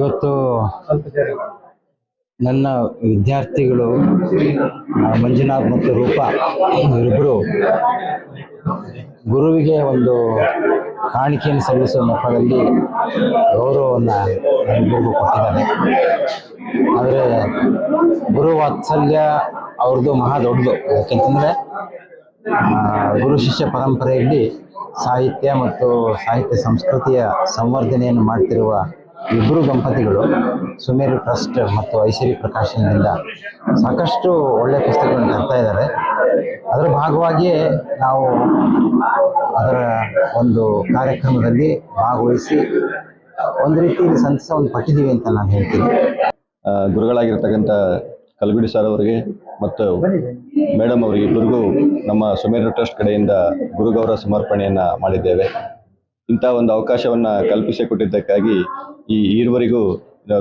ಇವತ್ತು ನನ್ನ ವಿದ್ಯಾರ್ಥಿಗಳು ಮಂಜುನಾಥ್ ಮತ್ತು ರೂಪಾ ಇವರಿಬ್ಬರು ಗುರುವಿಗೆ ಒಂದು ಕಾಣಿಕೆಯನ್ನು ಸಲ್ಲಿಸುವ ನೆಪದಲ್ಲಿ ಗೌರವವನ್ನು ನಮ್ಮಿಬ್ಬರಿಗೂ ಕೊಟ್ಟಿದ್ದಾರೆ. ಆದರೆ ಗುರು ವಾತ್ಸಲ್ಯ ಅವ್ರದ್ದು ಮಹಾ ದೊಡ್ಡದು. ಯಾಕೆಂತಂದರೆ ಗುರು ಶಿಷ್ಯ ಪರಂಪರೆಯಲ್ಲಿ ಸಾಹಿತ್ಯ ಮತ್ತು ಸಾಹಿತ್ಯ ಸಂಸ್ಕೃತಿಯ ಸಂವರ್ಧನೆಯನ್ನು ಮಾಡ್ತಿರುವ ಇಬ್ಬರು ದಂಪತಿಗಳು, ಸುಮೇರು ಟ್ರಸ್ಟ್ ಮತ್ತು ಐಸಿರಿ ಪ್ರಕಾಶನದಿಂದ ಸಾಕಷ್ಟು ಒಳ್ಳೆಯ ಪುಸ್ತಕಗಳನ್ನು ತರ್ತಾ ಇದ್ದಾರೆ. ಅದರ ಭಾಗವಾಗಿಯೇ ನಾವು ಅದರ ಒಂದು ಕಾರ್ಯಕ್ರಮದಲ್ಲಿ ಭಾಗವಹಿಸಿ ಒಂದು ರೀತಿಯಲ್ಲಿ ಸಂತಸವನ್ನು ಪಟ್ಟಿದ್ದೀವಿ ಅಂತ ನಾನು ಹೇಳ್ತೀನಿ. ಗುರುಗಳಾಗಿರ್ತಕ್ಕಂಥ ಕಲ್ಗುಡಿ ಸರ್ ಅವರಿಗೆ ಮತ್ತು ಮೇಡಮ್ ಅವರಿಗೆ ಇಬ್ಬರಿಗೂ ನಮ್ಮ ಸುಮೇರು ಟ್ರಸ್ಟ್ ಕಡೆಯಿಂದ ಗುರುಗೌರವ ಸಮರ್ಪಣೆಯನ್ನ ಮಾಡಿದ್ದೇವೆ. ಇಂಥ ಒಂದು ಅವಕಾಶವನ್ನ ಕಲ್ಪಿಸಿಕೊಟ್ಟಿದ್ದಕ್ಕಾಗಿ ಈ ಈರುವರೆಗೂ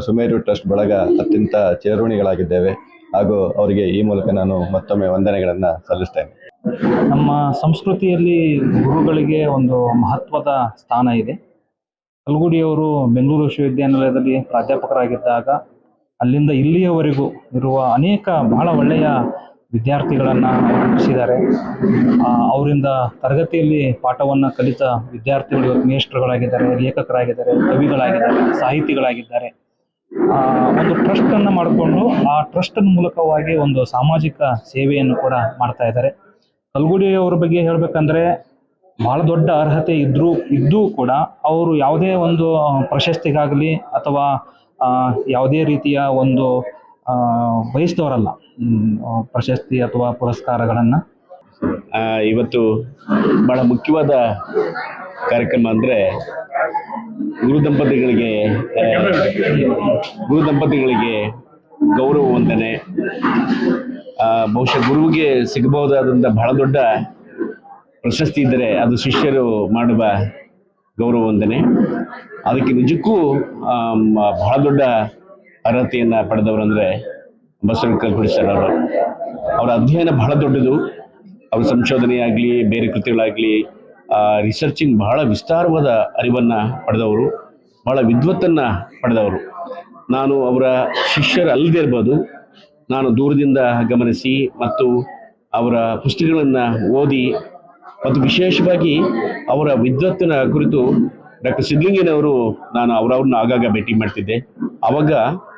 ಸುಮೇರು ಟ್ರಸ್ಟ್ ಬಳಗ ಅತ್ಯಂತ ಚೇರುಣಿಗಳಾಗಿದ್ದೇವೆ ಹಾಗೂ ಅವರಿಗೆ ಈ ಮೂಲಕ ನಾನು ಮತ್ತೊಮ್ಮೆ ವಂದನೆಗಳನ್ನು ಸಲ್ಲಿಸ್ತೇನೆ. ನಮ್ಮ ಸಂಸ್ಕೃತಿಯಲ್ಲಿ ಗುರುಗಳಿಗೆ ಒಂದು ಮಹತ್ವದ ಸ್ಥಾನ ಇದೆ. ಕಲ್ಗುಡಿಯವರು ಬೆಂಗಳೂರು ವಿಶ್ವವಿದ್ಯಾನಿಲಯದಲ್ಲಿ ಪ್ರಾಧ್ಯಾಪಕರಾಗಿದ್ದಾಗ ಅಲ್ಲಿಂದ ಇಲ್ಲಿಯವರೆಗೂ ಇರುವ ಅನೇಕ ಬಹಳ ಒಳ್ಳೆಯ ವಿದ್ಯಾರ್ಥಿಗಳನ್ನು ರೂಪಿಸಿದ್ದಾರೆ ಅವರಿಂದ ತರಗತಿಯಲ್ಲಿ ಪಾಠವನ್ನ ಕಲಿತ ವಿದ್ಯಾರ್ಥಿಗಳು ಇವತ್ತು ಮೇಷ್ಟ್ರುಗಳಾಗಿದ್ದಾರೆ, ಲೇಖಕರಾಗಿದ್ದಾರೆ, ಕವಿಗಳಾಗಿದ್ದಾರೆ, ಸಾಹಿತಿಗಳಾಗಿದ್ದಾರೆ. ಒಂದು ಟ್ರಸ್ಟ್ ಅನ್ನ ಮಾಡಿಕೊಂಡು ಆ ಟ್ರಸ್ಟ್ ಮೂಲಕವಾಗಿ ಒಂದು ಸಾಮಾಜಿಕ ಸೇವೆಯನ್ನು ಕೂಡ ಮಾಡ್ತಾ ಇದ್ದಾರೆ. ಕಲ್ಗುಡಿ ಅವ್ರ ಬಗ್ಗೆ ಹೇಳ್ಬೇಕಂದ್ರೆ ಬಹಳ ದೊಡ್ಡ ಅರ್ಹತೆ ಇದ್ರೂ, ಇದ್ದೂ ಕೂಡ ಅವರು ಯಾವುದೇ ಒಂದು ಪ್ರಶಸ್ತಿಗಾಗಲಿ ಅಥವಾ ಯಾವುದೇ ರೀತಿಯ ಒಂದು ಬಯಸಿದವರಲ್ಲ. ಪ್ರಶಸ್ತಿ ಅಥವಾ ಪುರಸ್ಕಾರಗಳನ್ನು. ಇವತ್ತು ಬಹಳ ಮುಖ್ಯವಾದ ಕಾರ್ಯಕ್ರಮ ಅಂದರೆ ಗುರು ದಂಪತಿಗಳಿಗೆ ಗುರು ದಂಪತಿಗಳಿಗೆ ಗೌರವ ವಂದನೆ. ಬಹುಶಃ ಗುರುವಿಗೆ ಸಿಗಬಹುದಾದಂಥ ಬಹಳ ದೊಡ್ಡ ಪ್ರಶಸ್ತಿ ಇದ್ದರೆ ಅದು ಶಿಷ್ಯರು ಮಾಡುವ ಗೌರವ ವಂದನೆ. ಅದಕ್ಕೆ ನಿಜಕ್ಕೂ ಬಹಳ ದೊಡ್ಡ ಅರ್ಹತೆಯನ್ನು ಪಡೆದವರು ಅಂದ್ರೆ ಬಸವ ಕಲ್ಗುಡಿ ಸರ್ ಅವರು. ಅವರ ಅಧ್ಯಯನ ಬಹಳ ದೊಡ್ಡದು. ಅವರ ಸಂಶೋಧನೆ ಆಗಲಿ ಬೇರೆ ಕೃತಿಗಳಾಗಲಿ ರಿಸರ್ಚಿಂಗ್ ಬಹಳ ವಿಸ್ತಾರವಾದ ಅರಿವನ್ನು ಪಡೆದವರು ಬಹಳ ವಿದ್ವತ್ತನ್ನು ಪಡೆದವರು. ನಾನು ಅವರ ಶಿಷ್ಯರು ಅಲ್ಲದೆ ಇರ್ಬೋದು. ನಾನು ದೂರದಿಂದ ಗಮನಿಸಿ ಮತ್ತು ಅವರ ಪುಸ್ತಕಗಳನ್ನು ಓದಿ ಮತ್ತು ವಿಶೇಷವಾಗಿ ಅವರ ವಿದ್ವತ್ತಿನ ಕುರಿತು ಡಾಕ್ಟರ್ ಸಿದ್ಲಿಂಗನವರು ನಾನು ಅವರವ್ರನ್ನ ಆಗಾಗ ಭೇಟಿ ಮಾಡ್ತಿದ್ದೆ. ಅವಾಗ ಆ,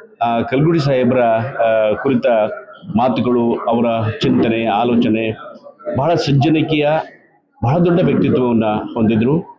ಕಲ್ಗುಡಿ ಸಾಹೇಬರ ಕುರಿತ ಮಾತುಗಳು ಅವರ ಚಿಂತನೆ ಆಲೋಚನೆ ಬಹಳ ಸಜ್ಜನಿಕೆಯ ಬಹಳ ದೊಡ್ಡ ವ್ಯಕ್ತಿತ್ವವನ್ನು ಹೊಂದಿದ್ರು.